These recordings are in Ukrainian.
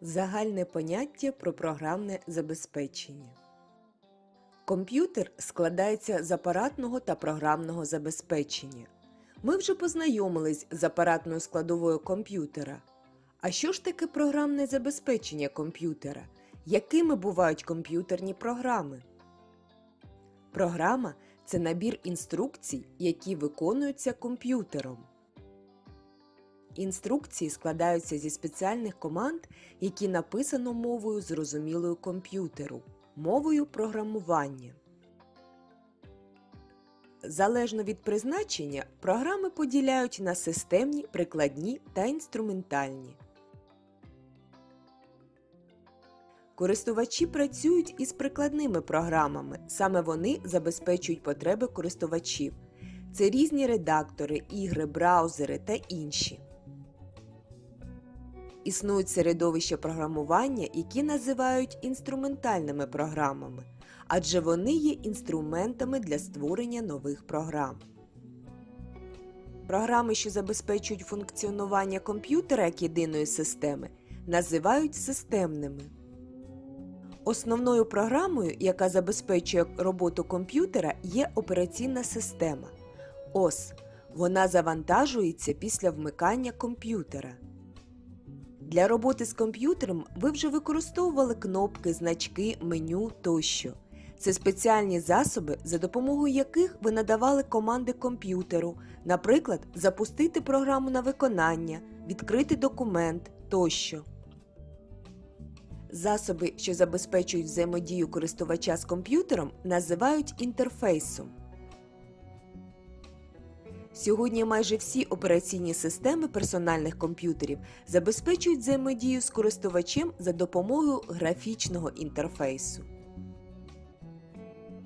Загальне поняття про програмне забезпечення. Комп'ютер складається з апаратного та програмного забезпечення. Ми вже познайомились з апаратною складовою комп'ютера. А що ж таке програмне забезпечення комп'ютера? Якими бувають комп'ютерні програми? Програма це набір інструкцій, які виконуються комп'ютером. Інструкції складаються зі спеціальних команд, які написано мовою зрозумілою комп'ютеру, мовою програмування. Залежно від призначення, програми поділяють на системні, прикладні та інструментальні. Користувачі працюють із прикладними програмами, саме вони забезпечують потреби користувачів. Це різні редактори, ігри, браузери та інші. Існують середовища програмування, які називають інструментальними програмами, адже вони є інструментами для створення нових програм. Програми, що забезпечують функціонування комп'ютера як єдиної системи, називають системними. Основною програмою, яка забезпечує роботу комп'ютера, є операційна система ОС. Вона завантажується після вмикання комп'ютера. Для роботи з комп'ютером ви вже використовували кнопки, значки, меню тощо. Це спеціальні засоби, за допомогою яких ви надавали команди комп'ютеру, наприклад, запустити програму на виконання, відкрити документ тощо. Засоби, що забезпечують взаємодію користувача з комп'ютером, називають інтерфейсом. Сьогодні майже всі операційні системи персональних комп'ютерів забезпечують взаємодію з користувачем за допомогою графічного інтерфейсу.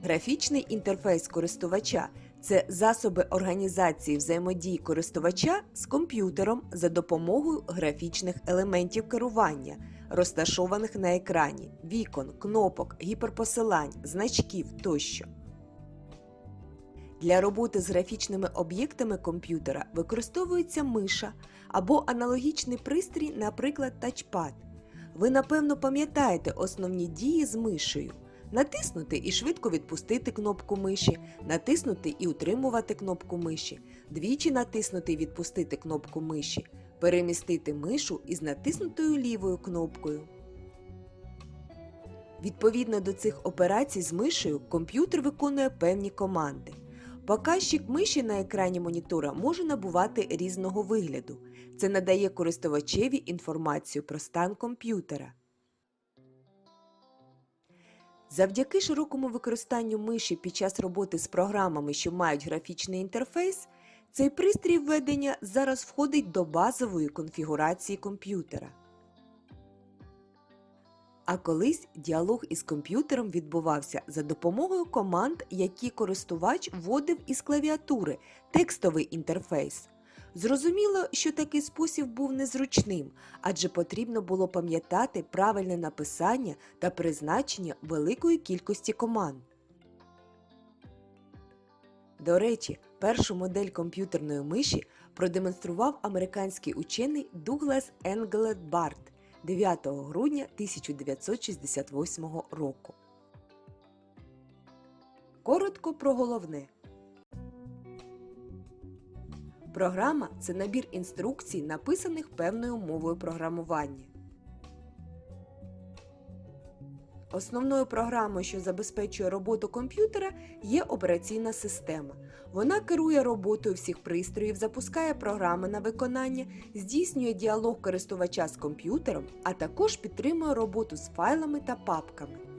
Графічний інтерфейс користувача це засоби організації взаємодії користувача з комп'ютером за допомогою графічних елементів керування, розташованих на екрані, вікон, кнопок, гіперпосилань, значків тощо. Для роботи з графічними об'єктами комп'ютера використовується миша або аналогічний пристрій, наприклад, тачпад. Ви напевно пам'ятаєте основні дії з мишею. Натиснути і швидко відпустити кнопку миші, натиснути і утримувати кнопку миші, двічі натиснути і відпустити кнопку миші, перемістити мишу із натиснутою лівою кнопкою. Відповідно до цих операцій з мишею комп'ютер виконує певні команди. Показчик миші на екрані монітора може набувати різного вигляду. Це надає користувачеві інформацію про стан комп'ютера. Завдяки широкому використанню миші під час роботи з програмами, що мають графічний інтерфейс, цей пристрій введення зараз входить до базової конфігурації комп'ютера. А колись діалог із комп'ютером відбувався за допомогою команд, які користувач вводив із клавіатури, текстовий інтерфейс. Зрозуміло, що такий спосіб був незручним, адже потрібно було пам'ятати правильне написання та призначення великої кількості команд. До речі, першу модель комп'ютерної миші продемонстрував американський учений Дуглас Енглет Барт 9 грудня 1968 року. Коротко про головне. Програма це набір інструкцій, написаних певною мовою програмування. Основною програмою, що забезпечує роботу комп'ютера, є операційна система. Вона керує роботою всіх пристроїв, запускає програми на виконання, здійснює діалог користувача з комп'ютером, а також підтримує роботу з файлами та папками.